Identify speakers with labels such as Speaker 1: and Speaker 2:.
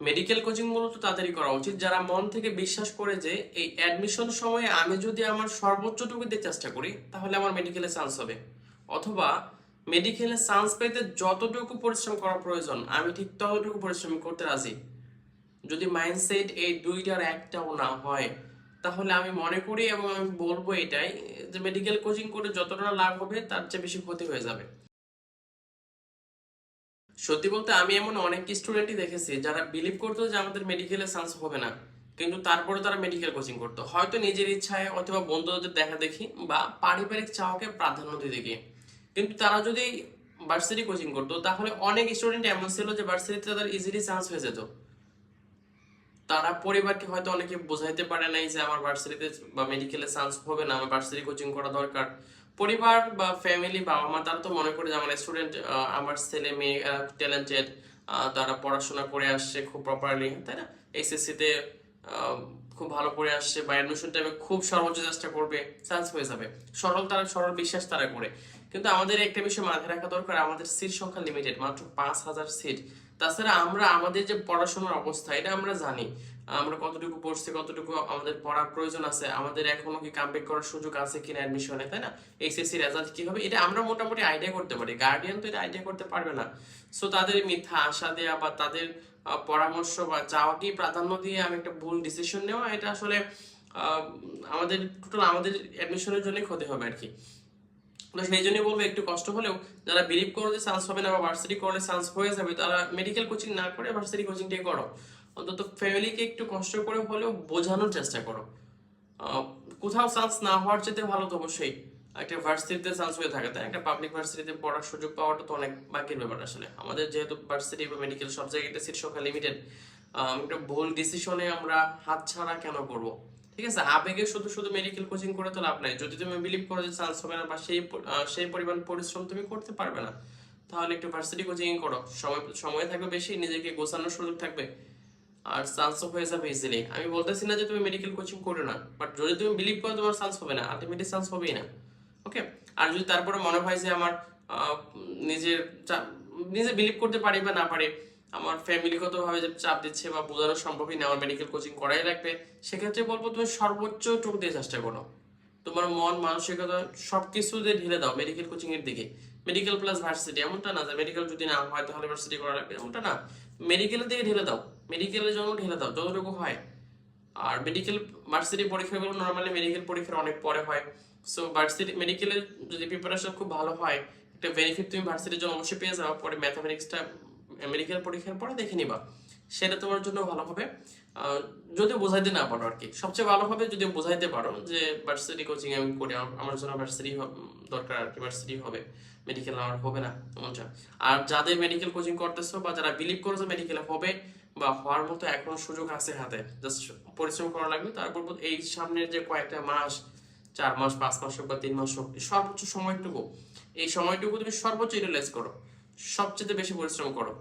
Speaker 1: Medical coaching মূলত তাদেরই করা উচিত। যারা মন থেকে বিশ্বাস করে যে এই অ্যাডমিশন সময়ে আমি যদি আমার সর্বোচ্চটুকু দিয়ে চেষ্টা করি, তাহলে আমার মেডিকেলে চান্স হবে। অথবা মেডিকেলে চান্স পেতে যতটুকু পরিশ্রম করা প্রয়োজন, আমি ঠিক ততটুকু পরিশ্রম করতে রাজি। যদি মাইন্ডসেট এই দুইটার একটাও না হয়, তাহলে আমি মনে করি এবং আমি বলব এটাই যে মেডিকেল কোচিং করে যতটা লাভ হবে, তার চেয়ে বেশি ক্ষতি হয়ে যাবে। সত্যি বলতে আমি এমন অনেক স্টুডেন্টই দেখেছি যারা বিলিভ করতো যে আমাদের মেডিকেলে চান্স হবে না। কিন্তু তারপরে তারা মেডিকেল কোচিং করতো। হয়তো নিজের ইচ্ছায় অথবা বন্ধুদের দেখা দেখি বা পারিবারিক চাওয়াকে প্রাধান্য দিয়ে গিয়ে। কিন্তু তারা যদি ভার্সিটি কোচিং করতো, তাহলে অনেক স্টুডেন্ট এমন ছিল যে ভার্সিটিতে তাদের ইজিলি চান্স হয়ে যেত। তারা পরিবারকে হয়তো অনেকে বোঝাইতে পারে নাই যে আমার ভার্সিটিতে বা মেডিকেলে চান্স হবে না, আমার ভার্সিটি কোচিং করা দরকার। পরিবার বা ফ্যামিলি বাবা মা তারা তো মনে করে যে আমার স্টুডেন্ট আমার ছেলে মেয়ে ট্যালেন্টেড তারা পড়াশোনা করে আসছে খুব প্রপারলি তাই না? এইচএসসিতে খুব ভালো করে আসছে বা অ্যাডমিশন টাইমে খুব সর্বোচ্চ চেষ্টা করবে চান্স হয়ে যাবে। সরল তারা, সরল বিশ্বাস তারা করে। কিন্তু আমাদের একটা বিষয় মাথায় রাখা দরকার, আমাদের সিট সংখ্যা লিমিটেড মাত্র পাঁচ হাজার সিট তাছাড়া আমরা, আমাদের যে পড়াশোনার অবস্থা, এটা আমরা জানি। আমরা কতটুকু পড়ছি, কতটুকু আমাদের পড়ার প্রয়োজন আছে, আমাদের এখনও কি কামব্যাক করার সুযোগ আছে কিনা অ্যাডমিশনে তাই না? এইচএসসি রেজাল্ট কি হবে, এটা আমরা মোটামুটি আইডিয়া করতে পারি। গার্ডিয়ান তো এটা আইডিয়া করতে পারবে না। সো তাদের মিথ্যা আশা দেওয়া বা তাদের পরামর্শ বা চাওয়াকেই প্রাধান্য দিয়ে আমি একটা ভুল ডিসিশন নেওয়া, এটা আসলে আমাদের টোটাল আমাদের অ্যাডমিশনের জন্য ক্ষতি হবে আর কি। সেই জন্যই বলব, একটু কষ্ট হলেও যারা বিলিভ করো যে চান্স হবে না বা ভার্সিটি করলে চান্স হয়ে যাবে, তারা মেডিকেল কোচিং না করে ভার্সিটি কোচিংটাই করো। অন্তত ফ্যামিলিকে একটু কষ্ট করে হলেও বোঝানোর চেষ্টা করো। কোথাও চান্স না হওয়ার চেয়ে ভালো তো অবশ্যই। একটা ভার্সিটিতে চান্স হয়ে থাকে, তাই একটা পাবলিক ভার্সিটিতে পড়ার সুযোগ পাওয়াটা তো অনেক বাকির ব্যাপার আসলে। আমাদের যেহেতু ভার্সিটি বা মেডিকেল সব জায়গায় সিট সংখ্যা লিমিটেড একটা ভুল ডিসিশনে আমরা হাত ছাড়া কেন করব? ঠিক আছে? আবেগে শুধু শুধু মেডিকেল কোচিং করে তো লাভ নাই। যদি তুমি বিলিভ করো যে চান্স হবে না বা সেই সেই পরিমাণ পরিশ্রম তুমি করতে পারবে না, তাহলে একটু ভার্সিটি কোচিং করো। সময় সময় থাকবে বেশি, নিজেকে গোছানোর সুযোগ থাকবে। আর চান্সও হয়ে যাবে ইজিলি আমি বলতেছি না যে তুমি মেডিকেল কোচিং করো না বাট যদি তুমি বিলিভ করো তোমার চান্স হবে না আলটিমেটলি চান্স হবেই না। ওকে আর যদি তারপরে মনে হয় যে আমার নিজের নিজে বিলিভ করতে পারি বা না পারি, আমার ফ্যামিলিগত ভাবে যে চাপ দিচ্ছে বা বোঝানো সম্ভবই না, আমার মেডিকেল কোচিং করাই লাগবে, সেক্ষেত্রে বলব তুমি সর্বোচ্চ টুক দিয়ে চেষ্টা করো। তোমার মন, মানসিকতা সবকিছু দিয়ে ঢেলে দাও মেডিকেল কোচিং এর দিকে। মেডিকেল প্লাস ভার্সিটি এমনটা না যে মেডিকেল যদি না হয় তাহলে ভার্সিটি করা লাগবে, এমনটা না। মেডিকেলের দিকে ঢেলে দাও মেডিকেলের জন্য ঢেলে দাও, যতটুকু হয়। আর মেডিকেল ভার্সিটি পরীক্ষাগুলো নর্মালি মেডিকেল পরীক্ষার অনেক পরে হয়। সো ভার্সিটি মেডিকেলের যদি প্রিপারেশন খুব ভালো হয়, একটা বেনিফিট তুমি ভার্সিটির জন্য অবশ্যই পেয়ে যাও, পরে ম্যাথামেটিক্সটা মেডিকেল পরীক্ষার পরে দেখে নিবা। সেটা তোমার জন্য ভালো হবে। যদি বোঝাইতে না পারো আর কি। সবচেয়ে হবে যদি বোঝাইতে পারো যে ভার্সিটি কোচিং আমি করি আমার- জন্য ভার্সিটি দরকার আর কি ভার্সিটি হবে। মেডিকেল আমার হবে না এমনটা আর যাদের মেডিকেল কোচিং করতেছো বা যারা বিলিভ করছ মেডিকেল হবে বা হওয়ার মতো এখন সুযোগ আছে হাতে জাস্ট পরিশ্রম করা লাগবে, তারপর এই সামনের যে কয়েকটা মাস, চার মাস, পাঁচ মাস হোক বা তিন মাস হোক, সর্বোচ্চ সময়টুকু। এই সময়টুকু তুমি সর্বোচ্চ ইউটিলাইজ করো। সবচেয়ে বেশি পরিশ্রম করো।